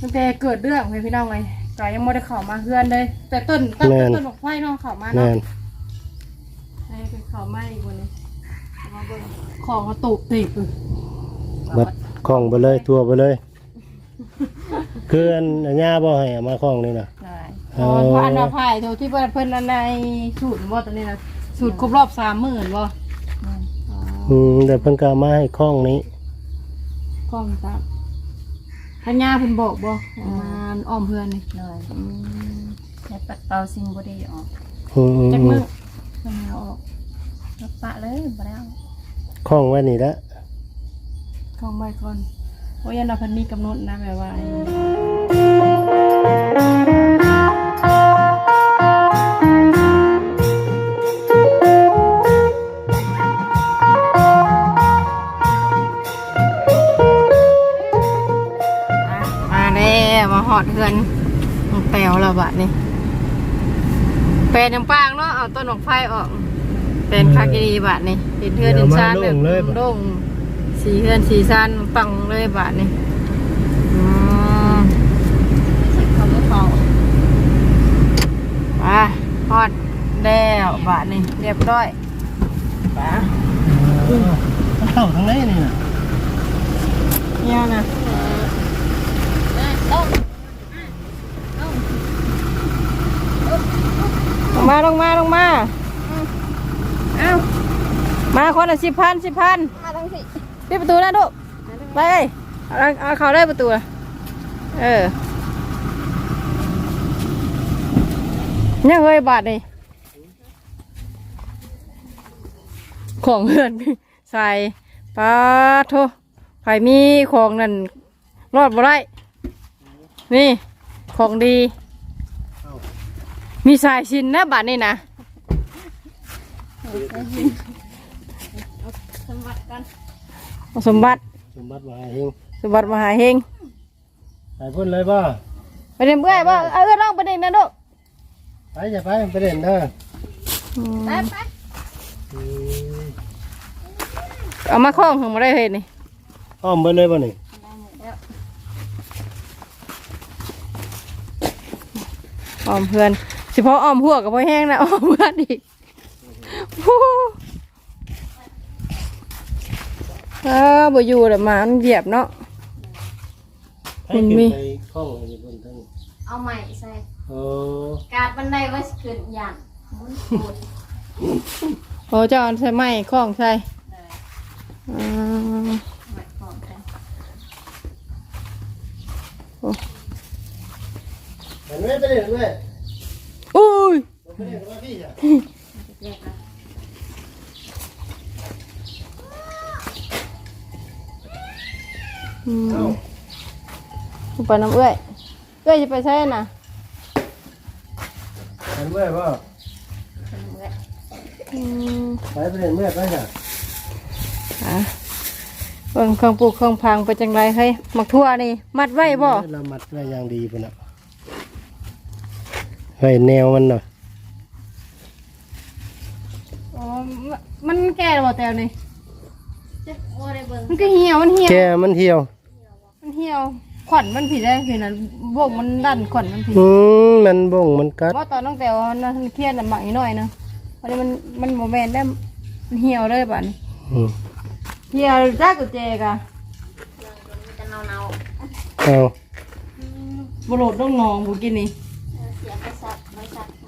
ตั้งแต่เกิดเรื่องเลยพี่น้องเลยก็ยังไม่ได้เข้ามาเฮือนเลย แต่ต้นต้นต้นบอกไฟน้องเข้ามาแม่เนาะนให้ไปเข้ามาอีกวันนี้เอามาเบิ่งของกระตุกติกอยู่บัดคล้องไปเลยทั่วไปเลย คืออันอันย่าบ่ให้เอามาคล้องนี่น่ะ ได้โอ้เพราะอันดาพายโทที่เพิ่นเพิ่นอันในสูตรว่าตอนนี้นะสูตรครบรอบสามหมื่นบ่อืมแต่เพิ่นก็เอามาให้คล้องนี้ กล้องตาม ทัญญาเพิ่นบอกบ่เอามาอ้อมเพื่อนนี่เลยอืมแต่ปัดเป่าสิ่งบ่ดีออกอืมอืมจักอืมือมเพิ่นเอาออกแล้วปะเลยบ่ได้เอาคล้องไว้นี่ละกล้องไว้ก่อนเพราะยันเราเพิ่นมีกำหนดนะแบบว่ามา แปลนยังปางเนาะเอาต้นดอกไฟออกเป็นคากิรีบัดนี้เห็นเฮือนเห็นซานแบบโด่งสีเฮือนสีซานปังเลยบัดนี้อืมเขาก็เขาไปหอดแล้วบัดนี้เรียบร้อยไปเข้าทางไหนนี่น่ะเนี่ยนะ ต้อง ลง มาลงมาลงมาเอ้ามาคนละสิบพันสิบพันมาทั้งสิปิดประตูนะลูกไปเลยเอาเอาเขาได้ประตูอะเออเนี่ยเฮ้ยบาทนี่ของเพื่อนใส่ปลาโทไผมีของนั่นรอดบ่ได้นี่ ของดี มีสายชินนะบาทนี่นะสมบัติกันเอาสมบัติสมบัติมหาเฮงสมบัติมหาเฮงไปพุ่นเลยบ่ไปเรียนเบื่อบ่เออลองไปเรียนนะลูกไปอย่าไปไปเล่นเด้อไปไปอืมเอามาคล้องของมาได้เห็นนี่อ้อมไปเลยบ่นี่แล้วอ้อมเพื่อน เฉพาะอ้อมหัวกับพ่อแห้งนะอ้อมเพื่อนอีกฮู้เออบ่อยู่แล้วหมามันเหยียบเนาะ ให้มันขึ้นมีไปคล้องอยู่บนทั้งเอาใหม่ใส่โอ้กาดบันไดไว้สิขึ้นอย่างมุนปูดโอ้เจ้าเอาใส่ไม้คล้องใส่เลยอืมใหม่ของกันเห็นไหมไปเล่นไหม อุ้ยไปเล่นกับพี่จ้ะแยกแล้วอืมเอ้าไปน้ำเอื้อยเอื้อยจะไปใช่น่ะเห็นไหมบ่เป็นเมื่อยอืมไปไปเล่นเมื่อไปจ้ะอะเบิ่งเครื่องปลูกเครื่องพังไปจังไรเฮ้ยหมักทั่วนี่ มัดไว้บ่เรามัดไว้อย่างดีพุ่นน่ะ ไว้แนวมันหน่อยอ๋อมันแก่แล้วบ่แตวนี่จะโอ้ได้เบิ่งมันก็เหี่ยวมันเหี่ยวแกมันเที่ยว มันเหี่ยวขวัญมันผิดได้คือนั้นบวกมันดันขวัญมันผิดอืมมันบ่งมันกัดว่าตอนตั้งแต่ว่านะเครียดน่ะหมักนิดหน่อยนะวันนี้มันมันโมเมนได้มันเหี่ยวเลยบัดนี้อืมเหี่ยวจ้ากุเจกะมันจะเนาเนาเอาบโลดต้องนองบุกินนี่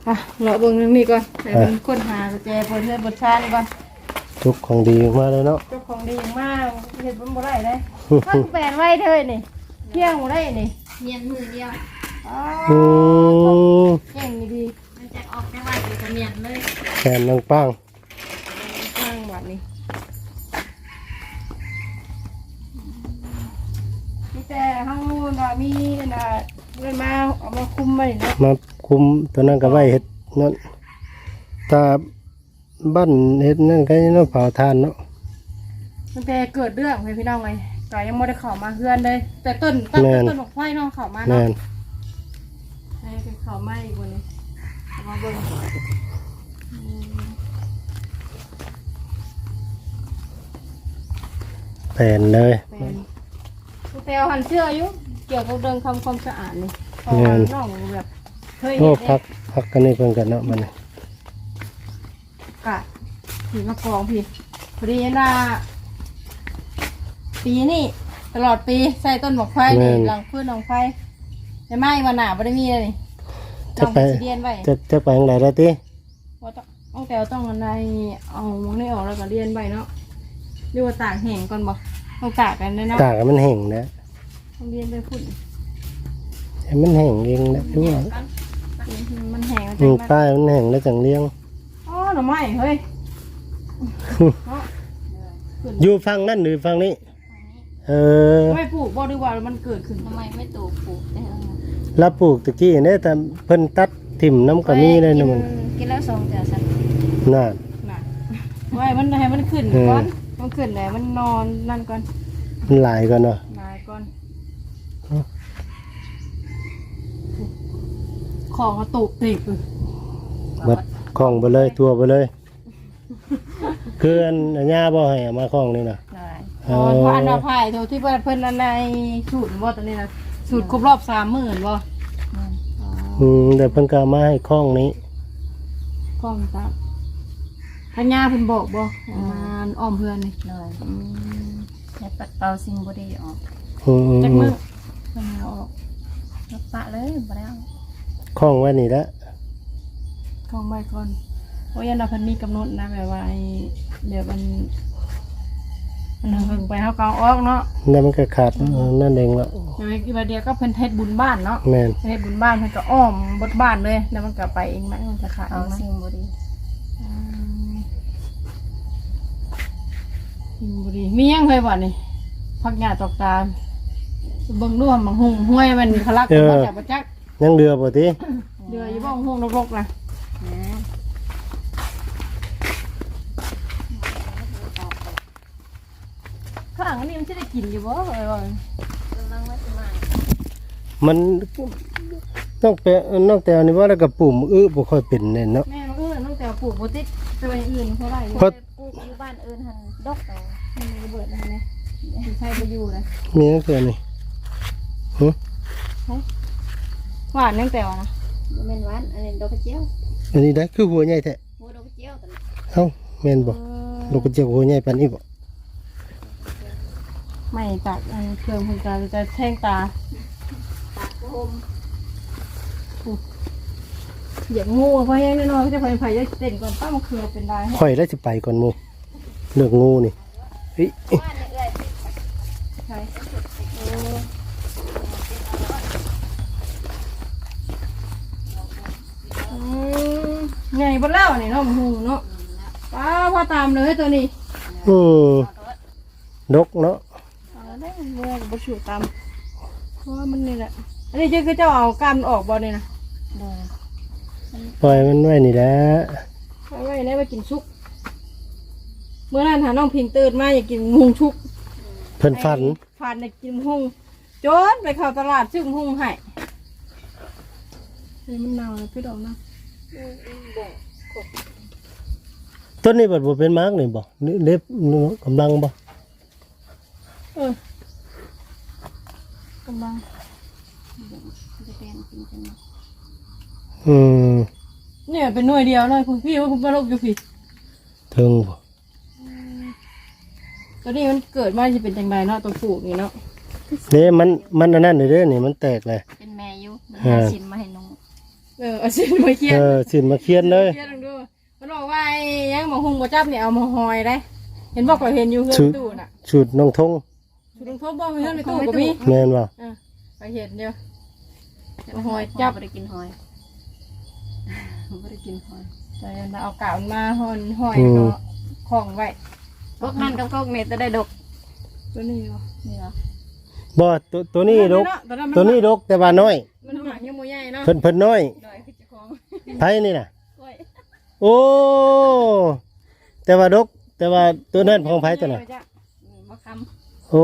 อะเราเบิ่งเรื่องนี้ก่อนให้มันค้นหากุเจเปิดเพื่อนบทชานี่ก่อนทุกของดีมาเลยเนาะเจ้าของดีอย่างมากเห็ดมันบ่ได้เลยข้างแปลนไว้เธอนี่เที่ยงบ่ได้นี่เมียนมือเดียวอ๋ออืมเก่งดีมันจะออกได้ว่าจะเมียนเลยแขนนางปังข้างบัดนี้มีแต่ห้างนู้นว่ามีน่ะ เงินมาเอามาคุมไว้เนาะมาคุมตัวนั้นก็ไว้เฮ็ดนั่นตาบ้านเฮ็ดนั่นก็ยังเนาะเผาทานเนาะตั้งแต่เกิดเรื่องเลยพี่น้องเลยก็ยังไม่ได้เข้ามาเฮือนเลย แต่ต้นต้นต้นบอกไฟน้องเข้ามาแม่เนาะนให้ไปเข้ามาอีกวันนี้เอามาเบิ่งอืมแผ่นเลยเป็นกูเตลหันเชื่ออยู่เกกี่ยวกับเรื่องทำความสะอาดนี่เพแม่ราะนว่าน้องแบบเคยโอ้เห็นพักพักกันนี่เพิ่นกันเนาะมันนี่กะผีมากองพี่พอดีนะปีนี้ตลอดปีใส่ต้นหมอกไฟนี่หลังพื้นหลังไฟแต่ไม่วันหนาไม่ได้มีเลยนี่จะน้องไปสิเรียนไว้ จะจะไปทางใดได้ติว่าต้องต้องแต่ต้องอันใดเอามองนี่ออกแล้วก็เรียนไว้เนาะเรียกว่าตากแห้งก่อนบ่ต้องตากกันเลยเนาะตากให้มันแห้งนะต้อง เรียนไปพุ่นให้มันแห้งเองนะดูว่ามันแห้งมันอืจะมมาป้ายมันแห้งแล้วจังเลี้ยงอ๋อหน่อไม้เฮ้ยเนาะอยู่ฝั่งนั่นหรือฝั่งนี้ เออไม่ปลูกบ่ดีกว่ามันเกิดขึ้นทำไมไม่ตูปลูกได้แล้วนะเราปลูกตะกี้เนี่ยแต่เพิ่นตัดถิ่มน้ำก็มีเลยนะมันกินแล้วทรงแต่สันน่าน่ะไว้มันให้มันขึ้นเออก่อนมันขึ้นไหนมันนอนนั่นก่อนมันหลายก่อนเนาะ นายก่อน ของกระตุกติกอยู่เบัดคล้องไปเลยทั่วไปเลย คืออันอันย่าบ่ให้เอามาคล้องนี่นะหน่อยเออ๋ออ เพราะอันว่าไผ่โทที่เพิ่นเพิ่นอันในสูตรบ่ตอนนี้นะสูตรครบรอบสามหมื่นบ่นั่นอืมแต่เพิ่นก็เอามาให้คล้องนี้ กล้องตามพัญญาเพิ่นบอกบ่เอามาอ้อมเพื่อนนี่หน่อยให้ปัดเป่าสิ่งบดีออกอืมอืมจักอืมือมเพิ่นเอาออกแล้วปะเลยบ่ได้เอา คล้องไว้นี่ละกล้องไว้ก่อนเพราะยันเราเพิ่นมีกำหนดนะแบบว่าไอ้เดี๋ยวมันมันเพิ่งไปเฮาก็เอาออกเนาะนั่นมันก็ขาดเออนั่นเองละเดี๋ยวอีกประเดี๋ยวก็เพิ่นเฮ็ดบุญบ้านเนาะแม่นเฮ็ดบุญบ้านเพิ่นก็อ้อมบดบ้านเลยแล้วมันก็ไปเองไหมมันจะขาดเอาเองไหมสิ่งบดีอืมอืมบุรีมียังเคยบ่นี่พักหญ้าตอกตามเบิ่งดูว่ามันหุงห้วยมันทะลักมาจากประจักษ์ ยังเดือบ่ติเดืออยู่บ่หุงรกๆนะนะข้างหลังอันนี้มันสิได้กินอยู่บ่เอ้ยบ่กำลังว่าจะมามันนอกแต่นอกแต่อันนี้ว่าแล้วก็ปุ่มอื้อบ่ค่อยเป็นเนี่ยเนาะแม่มันเอื้อตั้งแต่ปลูกบ่ติดตัวอย่างอื่นเท่าไหร่เพราะปลูกอยู่บ้านอื่นหันดอกเอามันระเบิดนะเนี่ยใช้บ่อยู่นะมีนั่นคืออันนี้หึ หวานตั้งแต่ว่านะบ่แม่นหวานอันนี้ดอกกระเจียวอันนี้ได้คือหัวใหญ่แท้หัวดอกกระเจียวตัวนี้เอ้าแม่นบ่ลูกกระเจียวหัวใหญ่ปานนี้บ่ไม่จากอันเครื่องเพิ่นก็จะแทงตาตากโฮมเหยียบงูเพราะแห้งแน่นอนก็จะไฟไฟจะเต้นก่อนป้ามันคือเป็นได้ข่อยแล้วสิไปก่อนหมู่เลือกงูนี่เฮ้ย บ้านเนี่ยเอ้ยใช่ใหญ่บนแล้วนี่เนาะหูเนาะป้าพอตามเลยตัวนี้อืมดกเนาะเอาได้เมื่อกับชูตามเพราะว่ามันนี่แหละอันนี้คือเจ้าเอากล้ามออกบ่เนี่ยนะโดยปล่อยมันไว้นี่แหละเอาไว้ได้ไปกินชุก เมื่อนั้นหาน้องพิงตื่นมาอยากกินมุงชุกเพิ่นฝันผ่านอยากกินมุงโจนไปเข้าตลาดซื้อมุงให้เฮ้ยมันเน่าเลยพี่ดอกนะ ต้นนี้บัดบ่เป็นมากนี่บ่หรือเล็บกำลังบ่เออกำลังจะเป็นจริงจังอืมเนี่ยเป็นหน่วยเดียวเลยคุณพี่ว่าคุณมาลบอยู่พี่ถึงบ่ตัวนี้มันเกิดมาจะเป็นจังไรเนาะตัวปลูกนี่เนาะเด้มันมันอันนั้นเด้อนี่มันแตกเลยเป็นแม่อยู่เออหาสินมาให้น้อง เออเอาสิมาเคียนเออสินมาเคียนเลยเคียนลองดูมันบอกว่าไอ้ยังมาหุงบ่จับเนี่ยเอามาหอยได้ เห็นบอกว่าเห็นอยู่เฮือนชุดตู้น่ะชุดน้องทงชุดลงทบบ่เฮือนในตู้ก็มีแม่นบ่เออไปเห็นเดียวเอาหอยจัจับบบ่ได้กินหอยบ่ได้กินหอยไปเอากาวมาหอนหอยเนาะของไว้พวกนั้นกับพวกนี้จะได้ดกตัวนี้วะนี่เหรอบ่ตัวตัวนี้ดกตัวนั้นมันตัวนี้ดกแต่ว่าน้อยมันหมักยังโมใหญ่เนาะเพิ่นเพิ่นน้อย ไผนี่น่ะกล้วยโอ้ แต่ว่าดก แต่ว่าตัวนั้นของไผตัวน่ะอืมมะคโอ้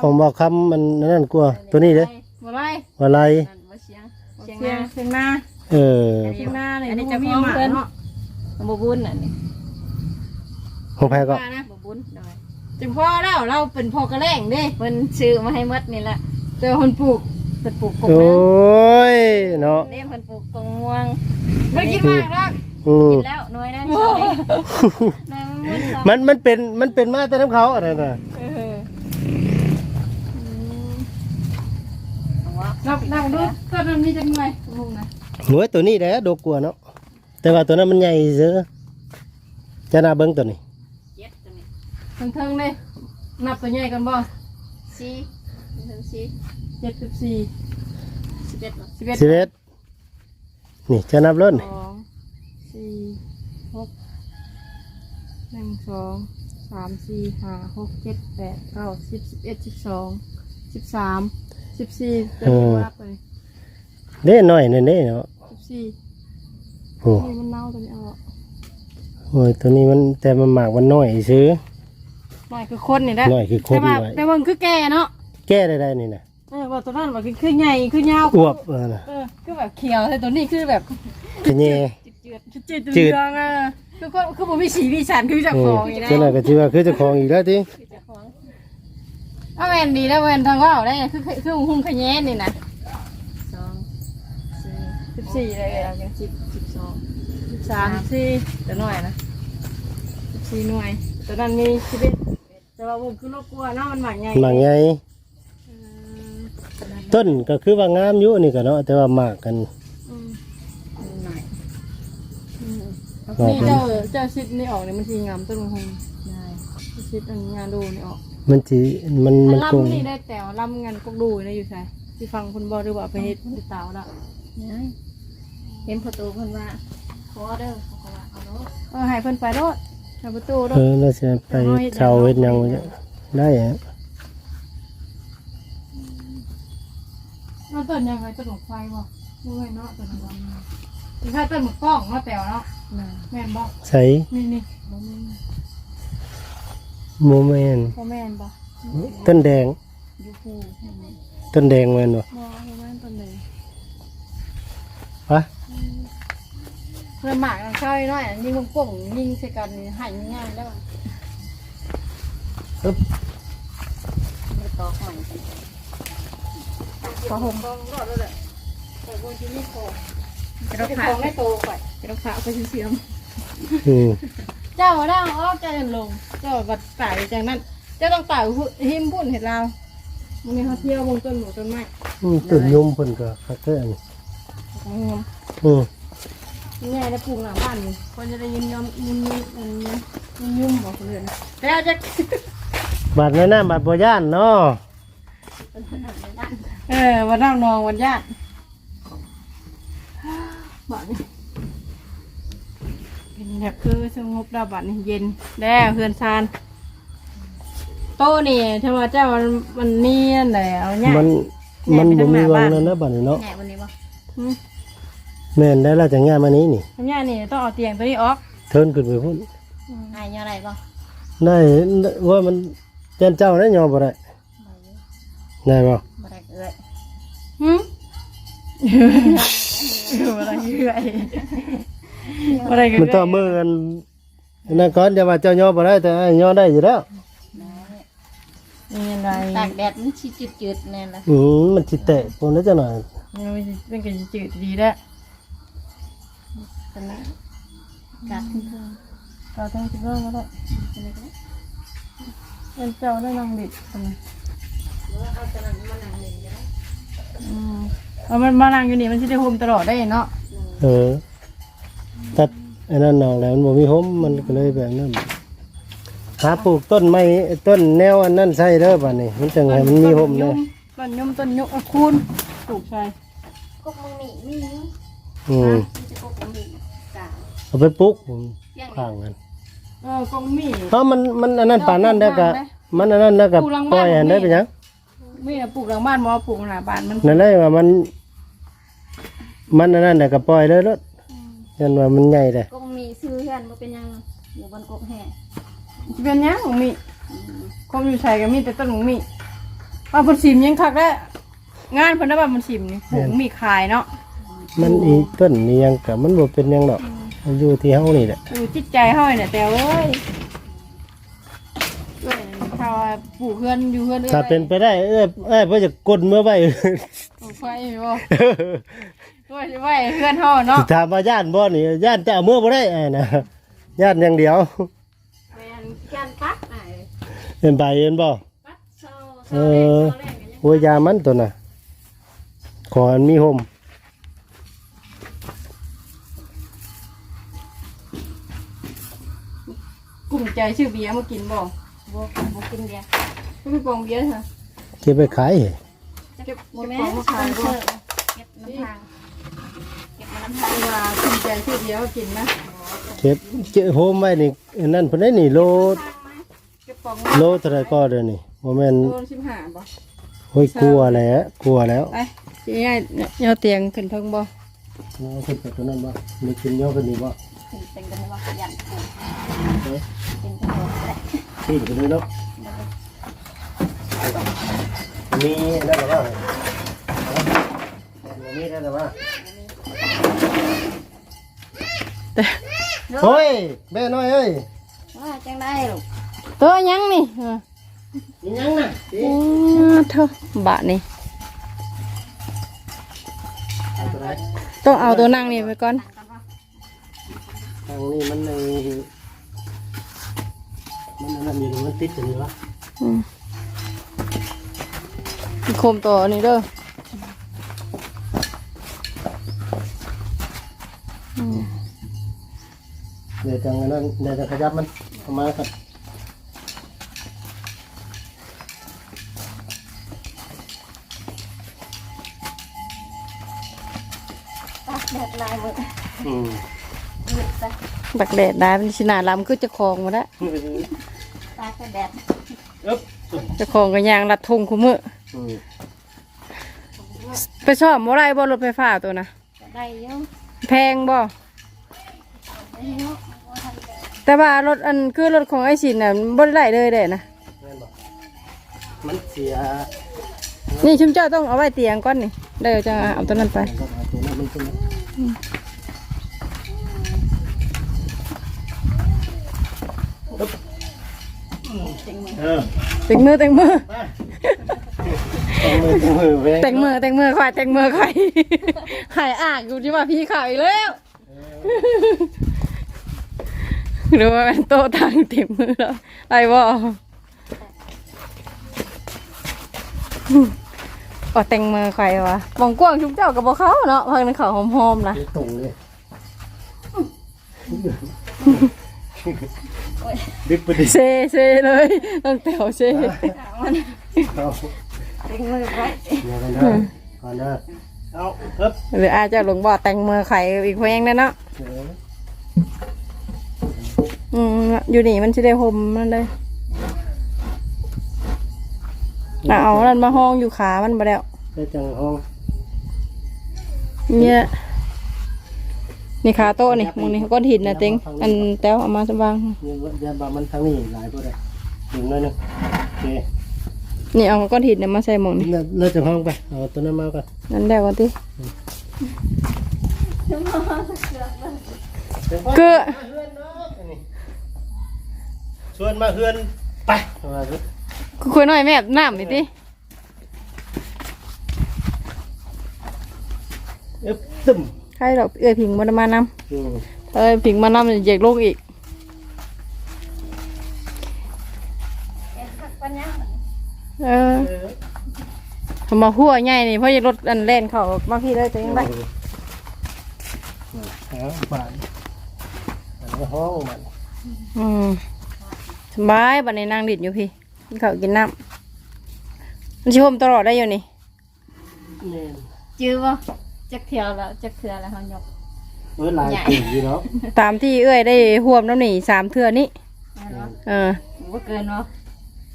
ของบ่คำมันนั่นกว่าตัวนี้เด้อบ่ไรว่าไรำนั่นบ่เชียงเชียงเชียงนาเชียงนาเออเชียงนาเลยอันนี้มัเจะมีพ้าของหมาเพิ่นเนาะบ่บุญน่ะนี่ของไผก็ ว่านะบ่บุญดอยจังพ่อแล้วเราเป็นพ่อกระแรงเด้เพิ่นซื้อมาให้หมดนี่แหละเจอคนปลูก เป็นปลูกกบโอ้ยเนาะเรียกเพิ่นปลูกกงม่วงไม่กินมากหรอกอืมกินแล้วหน่วยนั้นช่วยนายมันมุ่นซ้ำมันมันเป็นมันเป็นมาแต่น้ำเขาอะไรน่ะเออเอาวะนับนับดูต้นมันมีจังไงลุงนะโอ้ยตัวนี้แหละดกกว่าเนาะแต่ว่าตัวนั้นมันใหญ่เสือจะน่าเบิ่งตัวนี้เจ็ดตัวนี้เทิงเทิงๆเลยนับตัวใหญ่กันบ่สี่หนึ่งสี่ เจ็ดสิบสี่สิบเอ็ดเหรอสิบเอ็ดสิเอ็ดนี่จะนับรถสนี่องสี่หกหนึ่งสองสามสี่ห้าหกเจ็ดแปดเก้าสิบสิบเอ็ดสิบสองสิบสามสิบสี่ตัวนี้ว่าไปเด้หน่อยนี่เด้เนาะสิบสี่โอ้นี่มันเน่าตัวนี้เอาออกโอ้ยตัวนี้มันแต่มันหมากมันน้อยซื้อ หน่อยคือคนนี่แหละหน่อยคือคนแต่ว่าไว้ แต่ว่ามันคือแก่เนาะแก้ได้ได้นี่นะ เออว่าตัวนั้นว่าคือคือใหญ่คือยาวอวบเออน่ะเออคือแบบเขียวแต่ตัวนี้คือแบบขะแย จืดจืดจืดเรืองอะคือคนคือผมมีสีมีสันคือเจากอืขมองอีกแล้วเจ้าหน่อยก็ชื่อว่าคือเจ้าของอีกแล้วทีคือเจ้าของเอาแวนดีแล้วแวนทางว่าวได้ไงคือคือหุ้มขยแยนนี่นะสองสี่สิบสี่เลยเอาอย่างสิบสิบสองสิบสามสิบสี่แต่หน่อยนะสิบสี่หน่วยแต่นั้นมีสิบเอ็ดแต่ว่าผมคือโรคกลัวเนาะมันหมากใหญ่หมากไง ต้นก็คือว่างามอยู่นี่ก็เนาะแต่ว่าหมากกันอืมหน่อยนี่เจ้าเจ้าชิดนี่ออกเนี่ยมันทีงามต้นมะฮงได้ชิดอันงานดูนี่ออกมันสิมันมันคงลำนี่ได้แต่ว่าลำงานกกดูนะอยู่ใช่ที่ฟังคุณบอหรือว่าไปเฮ็ดที่เตาละได้เห็นประตูเพิ่นว่าขอเด้อเขาก็ว่าเอาเนาะเออให้เพิ่นไปรถทำประตูรเอถอแล้วจะไปเช่าเฮ็ดหยังวะเนี่ยได้ฮะ แล้วต้นยังไงต้นหมกไฟบ่ด้วยเนาะต้นดำที่ถ้าต้นหมกกล้องเนาะแต่วเนาะน่ะแม่นบ่ใส่นี่นี่บ่มีโมเมนพ่อแม่นบ่ต้นแดง อยู่ผู้ให้แม่ต้นแดงแม่นบ่บ่พ่อแม่นต้นเลยฮะเพื่อนหมากกันเข้าน้อยๆยิงลูกโป่งยิงใส่กันนี่ใหายง่ายๆแล้วปึ๊บไม่ตอกใหม่กัน พอห่มก็รอดแล้วแหละแต่บนที่นี่โคจะจะรักษาของได้โตไปจะรักษาไปเสียมอืมเจ้าดังอ้อเจ้าเดินลง เจ้าบัดตายจากนั้น เจ้าต้องตายหิมพุ่นเห็ดลาวมันมีเขาเที่ยววงต้นหมูต้นไม้อืมต้นยุมเพิ่นก็คักแท้นี่ของงมอืมแง่ได้ปลูกหลังบ้านนี่คนจะได้ยินยอมยินยินอันนี้ยินยุ่มบอกคนอื่นแล้วจะบาดแม่น้ำบาดบ่ย่านเนาะ เออวันนั่งนองวันญาติบ้านนี่เป็นแบบคือสงบระบาดนี่เย็นแล้วเพื่อนซานโตนี่ถ้าว่าเจ้ามันมันเนียนแล้วเนี่ยมันแม่มันไปบ่ทางหมีน้าวังบ้านนั่นนะบัดนี้เนาะแหน่วันนี้บ่อืมแม่นได้แล้วจังงานมานี้นี่ทำยานี่ต้องเอาเตียงตัวนี้ออกเทินขึ้นไปพุ่นหายอะไรบ่ได้ว่ามันเจ้าเจ้าได้ยอมบ่ได้ ได้บ่บ่ได้เอ้ยหืมอะไรเยื่อยอะไรกันมันต้องมือกันนั่นก่อนอย่าว่าเจ้ายอมบ่ได้แต่ยอมได้อยู่แล้วนี่อะไรตากแดดมันสิจืดๆแน่ล่ะอืมมันสิแตะปนแล้วจังหน่อยมันเป็นกันจืดดีแล้วตอนนี้กัดขึ้นเพิ่มเราต้องคิดว่าก็ได้เป็นเจ้าได้นางดิบทำไมเอาตอนนั้นมานั่งเล่นอยู่อืมเอามันมานั่งอยู่นี่มันจะได้โฮมตลอดได้เนาะเออตัดอันนั้นออกแล้วมันบ่มีหมมันก็เลยแบบนั้นหาปลูกต้นไม้ต้นแนวอันนั้นใส่เด้อบัดนี้ มันจังให้มันมีหมเลยต้นยมต้นยกคูณปลูกใช่กกมังมีมีอืมมันจะกกมังมีกาเอาไปปลูกเที่ยงข้างกันเออกงมี เพราะมันมันอันนั้นป่านนั้นแล้วก็มันอันนั้นแล้วก็ปล่อยอันได้ไปยัง มีแต่ปลูกหลังบ้านมอปลูกหน้าบ้านมันนั่นเลยว่ามัน มันอันนั้นแล้วก็ปล่อยเลยรถยันว่ามันใหญ่เลยกกมังมีซื้อเพื่อนบ่เป็นหยังอยู่บนกกแห่จะเป็นหยังของมีคมอยู่ใส่ก็มีแต่ต้นของมีว่าผลชิมยังคักแล้วงานเพิ่นได้ว่ามันชิมนี่ปลูกมีขายเนาะมันอีต้นนี่ยังกับมันบ่เป็นหยังดอกมันอยู่ที่เฮานี่แหละ อยู่จิตใจเฮาเนี่ยแต่เอ้ยด้ วยถ้าว่าว่าปลูกเพื่อนอยู่เพื่อนอ้ยถ้าเป็นไปได้เอ้ยเอ้ยเพื่อจะกดเมื่อไว้ปลูกไฟบ่ก็จะไว้เพื่อนเฮาเนาะถามว่าญาติบ่นี่ญาติจะเอาเมื่อบ่ได้ไอ้นะญาติอย่างเดียวแมนการปัดไอ้เป็นไปเห็นบ่ปัดโซ่เอโซ่แรกอโซ่แรกกันยังโอ้ยยามันตัวน่ะขออันมีห่มกลุ่มใจชื่อเบียร์มากินบ่ บัวบัวกินเดียวก็ไปปองเบียร์เถอะเก็บไปขายเก็บบัวเก็บแม่ของมาคาขายยบ่เก็บน้ำทางเก็บมาน้ำทางว่ากลุ่มใจชื่อเบียร์มากินนะเก็บเก็บโฮมไว้นี่อันนั่นเพิ่นได้นี่โลเก็บปองโลเท่าไหร่ก็เด้อนี่บ่แม่นโดนสิบห้าบ่โอ้ยกลัวแล้วกลัวแล้วไปสิง่ายๆย่อเตียงขึ้นเทิงบ่เอาขึ้นไปตัวนั้นบ่มีกินย่อกันนี่บ่เป็นกันว่าขยัน ที่ไปเลยเนาะมีนั่นหรือเปล่ามีนั่นหรือเปล่าเฮ้ยแม่น้อยเอ้ยว่าจังได้ลูกตัวยังนี่เออมียังน่ะอ๋อเท่าบะนี่เอาตัวไหนต้องเอาตัวนั่งนี่ไปก่อนทางนี้มันใน มันนั่นอยู่มันติดกันอยู่วะอืมโคมตัวนี้เด้ออืมเดี๋ยวจังอันนั้นเดี๋ยวจะขยับมันเอามาครับปัดแดดลายหมดอืม หยุดซะ บักแดดได้เป็นชินาลำคือเจะคลองมาแล้ว ตาก็แดดอึ๊บเจะคลองก็ยางรัดทงคุมืออืมไปชอบบ่ไรบ่รถไฟฟ้าตัวนะก็ได้เยอะแพงบ่ได้เยอะว่าทำได้แต่ว่ารถอันคือรถของไอ้สินน่ะบ่ได้เลยเด้นะแม่นบอกมันเสียนี่ชุมเจ้าต้องเอาไว้เตียงก่อนนี่เดี๋ยวจะเอาตัวนั้นไปก็เอาตัวนั้นมันเป็นเออ แต่งมือแต่งมือต้องมือต้องมือแวงแต่งมือแต่งมือข่อยแต่งมือข่อยหายอ่างอยู่ที่ว่าพี่ข่าวอีกแล้วหรือว่าเป็นโต๊ะทางเต็มมือแล้วไรบ่ก็แต่งมือข่อยวะมองกว้างชุบเจ้ากับบ่เขาเนาะเพิ่นเขาหอมๆนะเดี๋ยวตรงเลย ดึกไปดิเซเซเลยต้องแถวเซเอาเป็นมือไว้เดี๋ยวกันเด้อก่อนเด้อเอาเอ๊บหรืออาจจะหลวงบ่อแต่งมือไข่อีกเพลงแน่เนาะเดี๋ยวอืมอยู่นี่มันจะได้ห่มมันเลยน่ะเอานั่นมาห้องอยู่ขามันบ่แล้วได้จังห้องเนี่ย นี่ขาโต๊ะนี่มึงนี่ก้อนหินนะเต็งอันแต้วเอามาสว่างนี่ยาบามันทางนี้หลายพวกเลยถึงหน่อยหนึงโอเคนี่เอาก้อนหินเนี่ยมาใส่หมองนี่เลิกเลิกจากห้องไปเอาตัวนั้นมาก่อนนั่นแหละก่อนติเกลือชวนมาเฮือนไปมาเถอะคุยหน่อยแม่น้ำนี่ติเอ๊บตึม ใครดอกเอ้ยผิงมันมานำอืมเอ้ยผิงมานำเหยียกโลกอีกเอ็นสักปัญญาเออทำมาหัวใหญ่นี่เพราะจะรถอันเล่นเขาบางทีเลยตัวเองไปเอาบานอันนี้ห้องมันอืมสบายบัดนี้นางดิดอยู่พี่กินข้าวกินน้ำมันชิมตลอดได้อยู่นี่นี่จื้อบ่ จักเที่ยวแล้วจักเทื่อแล้วเฮายกเมื่อหลายปีอยู่เนาะตามที่เอ้ยได้ห่วมน้ำหนีสามเทื่อนี่แม่นบ่เออ บ่เกินบ่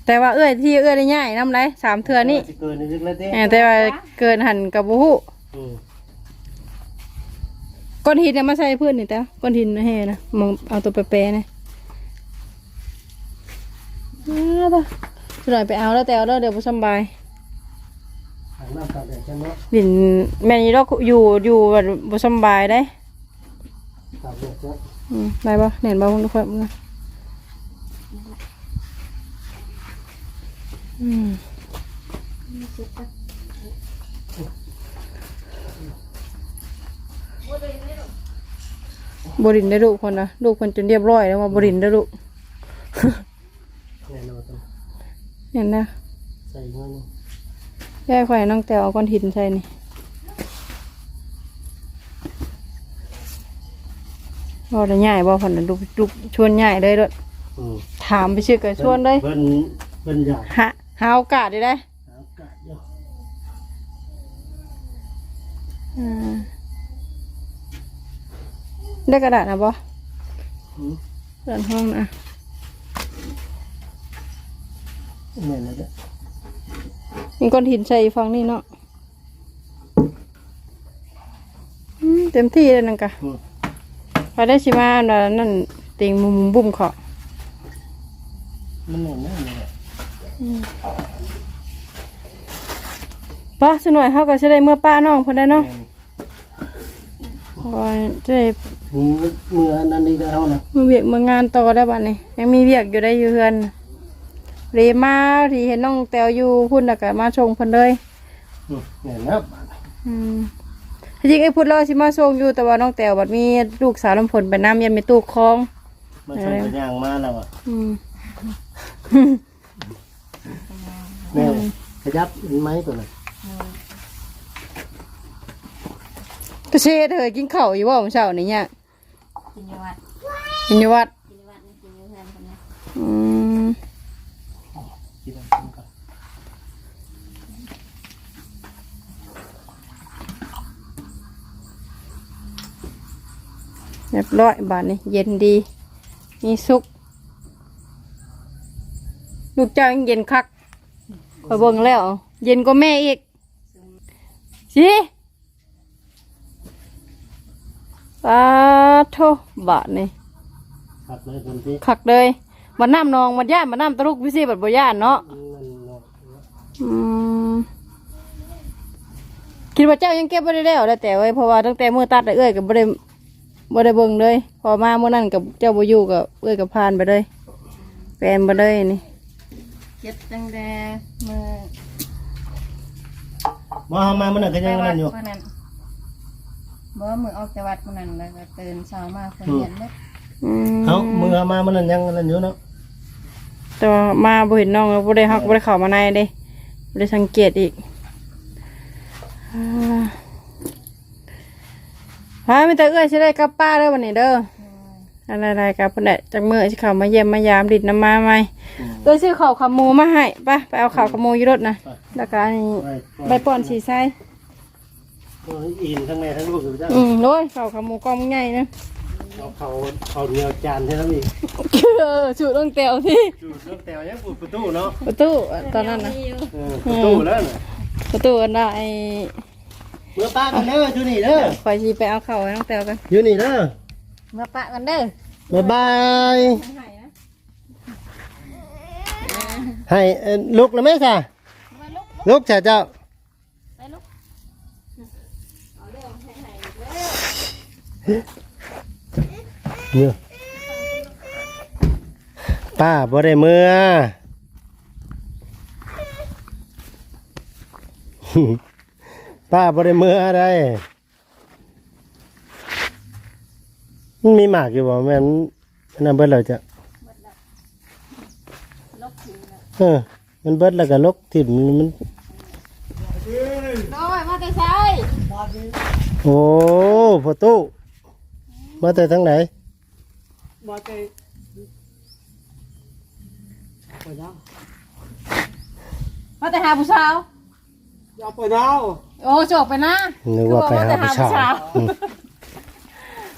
แต่ว่าเอ้ยที่เอ้ยได้ง่ายน้ำไรสามเทื่อนี่สิเกินนิดแล้วเด้เออแต่ว่าเกินหันกับบุหุอืมก้อนหินเนี่ยมาใส่เพื่อนนี่แต่ก้อนหินนะเฮ้นะมองเอาตัวแปรๆนะอ้าวต่อจะหน่อยไปเอาแล้วแต่เอาแล้วเดี๋ยวบ่สำบายหั นหน้าตัดแดดกันเนาะบินแม่นี่เราอยู่อยู่แบบบ่สำบายได้ตัดแดดเนาะอืมได้ปะเห็นบ่ทุกคนอืมบรินได้ลูกคนนะลูกคนจนเรียบร้อยแล้วว่าบรินได้ลูกแน่นอนต้องเห็นนะใส่เงิน แย่ข่อยน้องแตวเอาก้อนหินใส่นี่บ่ได้ง่ายบ่พันน่ะลูกลูกชวนง่ายเลยเด้ออืมถามไปชื่อก็ชวนเลยเพิ่นเพิ่นอยากหาหาโอกาสได้ได้หาโอกาสอยู่อืมได้กระดาษนะบ่อืมเดินห้องนะแม่นแล้วเด้อ มีก้อนหินใส่ฝั่งนี่เนาะอืมเต็มที่เลยนังกะอืมพอได้ชิมาอันนั้นนั่นติงมุมบุ้มเขามันแน่นแน่นเลยป้าสหน่อยเขาก็จะได้เมื่อป้าน้องเพอได้เนาะพอจะได้มือมืออันนั้นนี่ก็เอานะมือเวียกมืองานต่อได้บ้านนี้ยังมีเวียกอยู่ได้อยู่เฮือน เรมาที่เห็นน้องแตวอยู่พุ่นแล้วก็มาชงเพิ่นเลยอืมแน่นแล้วอืมที่จริงไอ้พุ่นเราสิมาชงอยู่แต่ว่าน้องแตวบัดมีลูกสาวลำพลไปน้ำยังไม่ตู้คลอง มาชมกันย่างมาแล้วอะอืม แม่ขยับเห็นไหมตัวนั้นก็เชดเธอกินข้าวอยู่บ่เมื่อเช้านี่เนี่ยกินอยู่วัดกินอยู่วัดกินอยู่วัดนี่กินอยู่เพื่อนคนนี้อืม กินกันก่อน เรียบร้อยบาทนี่เย็นดี มีสุก ลูกเจ้ายังเย็นคักคอยเบิ่งแล้ว เย็นกว่าแม่อีกสิปาโทบาทนี่ขับเลยคนที่คักเลยมันน้ำนองมันย่านมันน้ำตะลุกวิเศษบัดบ่ย่านเนาะมันเนาะอืมคิดว่าเจ้ายังเก็บไม่ได้แล้วแต่แต่ไว้ยเพราะว่าตั้งแต่เมื่อตัดน่ะเอ้ยกับบ่ได้ บ่ได้เบิ่งเลย พอมาเมื่อนั้นกับเจ้าบ่อยู่กับเอ้ยกับพานไปเลยแฟนไปเลยนี่เจ็บตั้งแต่มือบ่เอามามันน่ะก็ยังนั่นอยู่เมื่อนั้นบ่มือออกจากวัดคนนั้นแล้วก็ตื่นเช้ามาคนเห็นเลยอืมเอามือเอามามันนั่นยังนั่นอยู่เนาะแต่ว่ามาบ่เห็นน้องแล้วบ่ได้ฮักบ่ได้เข้ามาในเด้บ่ได้สังเกตอีกอ่า พามีแต่เอ้ยสิได้กลับป้าเด้อวันนี้เด้ออะไรๆกับเพิ่นแหละจักมื้อสิเข้ามาเยี่ยมมายามดิดน้ำมาใหม่โดยซื้อข้าวขาหมูมาให้ไปไปเอาข้าวขาหมูอยู่รถนะแล้วก็อันนี้ไปใบป่อนสีไส้อินทั้งแม่ทั้งลูกอยู่จ้าอืมโดยข้าวขาหมูกล้องใหญ่นะเอาเขาเอาเนียวจานใช่ไหมอีกเออสูตรต้องเตียวที่จูดเรื่องแต่ยังปูดประตูเนาะประตูตอนนั้นนะเออประตูแล้วน่ะประตูอันน่ะไอ้ เมื่อป้ากันเด้ออยู่นี่เด้อคอยชีไปเอาข้าวให้น้องเตียวกันอยู่นี่เด้อเมื่อปะกันเด้อบ๊ายบายให้เอ่อลุกแล้วไหมจ้ะลุกจ้ะเจ้าเนี่ยป้าบ่ได้เมื่อ ป้าบ่ได้เมื่ออะไรมันมีหมากอยู่บ่แม่นอันนั่นเบิดแล้วจ้ะเออ มันเบิดแล้วก็ลกถิ่มมันโดยมาแต่ใช้โอ้พอตู้มาแต่ทางไหนมาแต่หาผู้สาว อย่าไปดาวโอ้จบไปนะนึกว่าไปหาผู้ชายอืม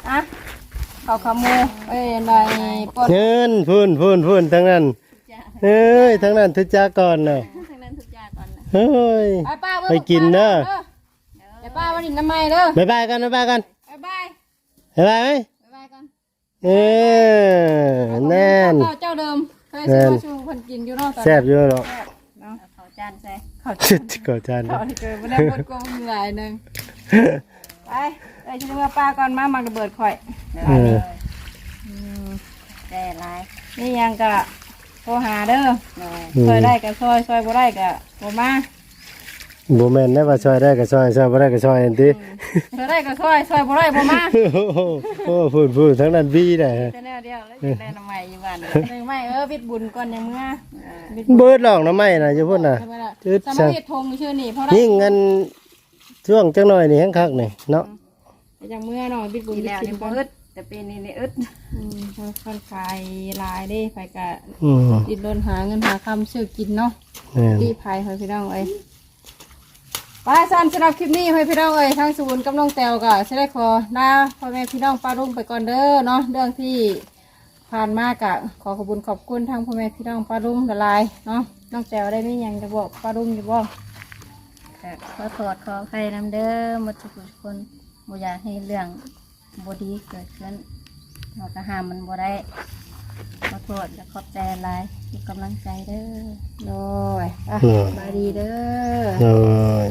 อะข้าวขาหมูเอ้ยในป่อนเงินพูนพูนพูนทั้งนั้นเอ้ยทั้งนั้นทุจาก่อนเลยทางนั้นทุกอย่างก่อนนะเฮ้ย ไปป้าเบิ่งไปกินเด้อ ไปป้าวันนี้น้ำไม้เด้อบ๊ายบายกันบ๊ายบายกันบ๊ายบายบ๊ายบายไหมบ๊ายบายกันเออแน่นข้าวเจ้าเดิมเคยซื้อมาชูเพิ่นกินอยู่เนาะตอนแซ่บอยู่หรอกเนาะ เอาเขาจานใส่ ข้าวชิดก่อจานข้าวที่เกิดไม่ได้บดกงหลายหนึ่งไปไปชิมกับป้าก่อนมามาระเบิดข่อยเออแต่ไรนี่ยังกะโทรหาเด้อโดยอืมซยได้ก็ซอยซอยบ่ได้ก็บ่มา บ่แม่นนะว่าช่วยได้ก็ช่วยช่วยบ่ได้ก็ช่วยอันติซอยได้ก็ซอยซอยบ่ได้บ่มาโอ้โหโอ้พูดพูดทั้งนั้นบีได้ฮะแต่แนวเดียวแล้วจะได้น้ำใหม่อยู่บ้านเลยไม่เออวิทย์บุญก่อนอย่างเมื่อวิทย์เบิดหลอกน้ำไม้น่ะอยู่พุ่นน่ะใช่ไหมล่ะอึดสซะมาธิทงชื่อนี่เพราะได้ยิ่งเงินช่วงจังหน่อยนี่แฮงคักนี่เนาะอย่างเมื่อเนาะวิทย์บุญปีวิทแล้วย์นี่ชินบ่ก่อนอึดแต่ปีนี้นี่อึดอืมค่อนขายลายได้ไปกะอืมดินรนหาเงินหาคำซื้อกินเนาะแม่นรีภัยให้พี่น้องเอ้ย ไปสั้นสำหรับคลิปนี้ให้พี่น้องเอ้ยทางศูนย์กับน้องแตวก็จะได้ขอลาพ่อแม่พี่น้องป้ารุ่งไปก่อนเด้อเนาะเรื่องที่ผ่านมากะขอขอบคุณขอบคุณทางพ่อแม่พี่น้องป้ารุ่งละลายเนาะน้องแตวได้ไม่ยังจะบอกป้ารุ่งอยู่บ่ก็ขอโทษขออภัยนำเด้อมดทุกคนบ่อยากให้เรื่องบ่ดีเกิดขึ้นเราก็ห้ามมันบ่ได้ ขอโทษและขอบใจหลายที่กำลังใจเด้อโดยอะอืม บายดีเด้อโอ้ย